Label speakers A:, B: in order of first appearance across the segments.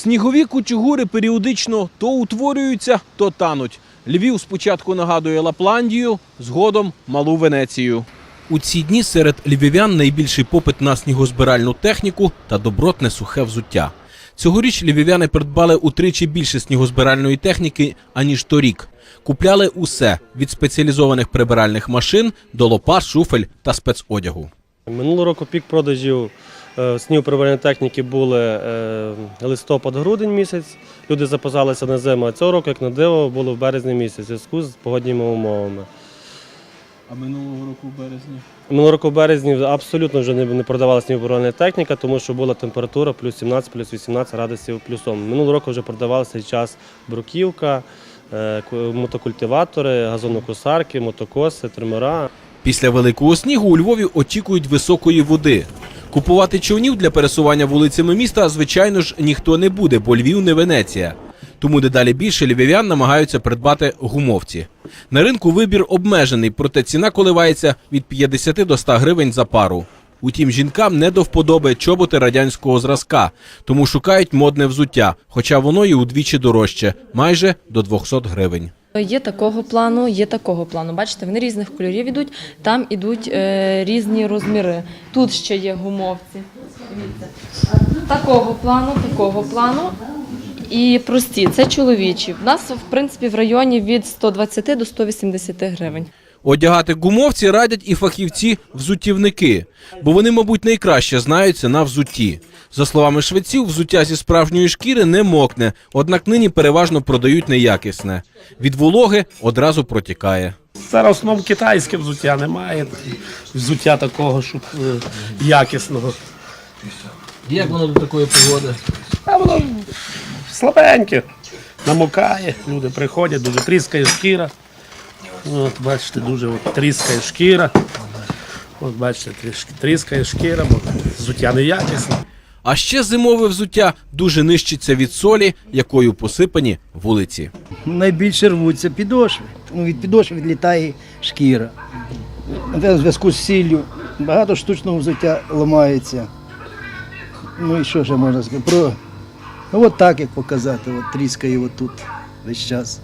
A: Снігові кучугури періодично то утворюються, то тануть. Львів спочатку нагадує Лапландію, згодом малу Венецію. У ці дні серед львів'ян найбільший попит на снігозбиральну техніку та добротне сухе взуття. Цьогоріч львів'яни придбали утричі більше снігозбиральної техніки, аніж торік. Купляли усе від спеціалізованих прибиральних машин до лопат, шуфель та спецодягу.
B: Минулого року пік продажів е, снігоприбиральної техніки були е, листопад-грудень місяць. Люди запасалися на зиму, а цього року, як на диво, було в березні місяць у зв'язку з погодніми умовами.
A: А минулого року в березні
B: Минулого року в березні абсолютно вже не, продавалася снігоприбиральна техніка, тому що була температура плюс 17, плюс 18 градусів плюсом. Минулого року вже продавалася час бруківка, е, мотокультиватори, газонокосарки, мотокоси, тримера.
A: Після великого снігу у Львові очікують високої води. Купувати човнів для пересування вулицями міста, звичайно ж, ніхто не буде, бо Львів не Венеція. Тому дедалі більше львів'ян намагаються придбати гумовці. На ринку вибір обмежений, проте ціна коливається від 50 до 100 гривень за пару. Утім, жінкам не до вподоби чоботи радянського зразка, тому шукають модне взуття, хоча воно і удвічі дорожче, майже до 200 гривень.
C: Є такого плану, є такого плану. Бачите, вони різних кольорів ідуть, там ідуть е, різні розміри. Тут ще є гумовці. Такого плану, такого плану. І прості, це чоловічі. У нас, в принципі, в районі від 120 до 180 гривень.
A: Одягати гумовці радять і фахівці-взуттєвники, бо вони, мабуть, найкраще знаються на взутті. За словами швеців, взуття зі справжньої шкіри не мокне, однак нині переважно продають неякісне. Від вологи одразу протікає.
D: Зараз в основному китайське взуття немає. Взуття такого, щоб е, якісного.
A: Як воно до такої погоди?
D: А воно слабеньке, намокає, люди приходять, дуже тріскає шкіра. От, бачите, дуже от, тріскає шкіра. От бачите, трішки тріскає шкіра, бо взуття неякісне.
A: А ще зимове взуття дуже нищиться від солі, якою посипані вулиці.
E: найбільше рвуться підошви. Тому від підошви відлітає шкіра. В зв'язку з сіллю багато штучного взуття ламається. Ну і що ще можна сказати? Про... Ну от так як показати, от тріскає отут весь час.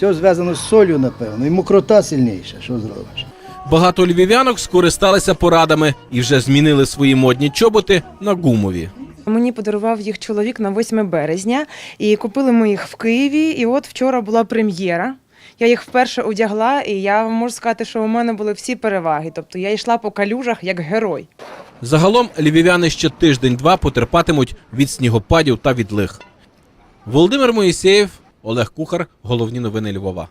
E: Все зв'язано з солью, напевно, і мокрота сильніша, що зробиш.
A: Багато львів'янок скористалися порадами і вже змінили свої модні чоботи на гумові.
F: Мені подарував їх чоловік на 8 березня, і купили ми їх в Києві. І от вчора була прем'єра. Я їх вперше одягла, і я можу сказати, що у мене були всі переваги. Тобто я йшла по калюжах як герой.
A: Загалом львів'яни ще тиждень-два потерпатимуть від снігопадів та від лих. Володимир Моїсеєв, Олег Кухар. Головні новини Львова.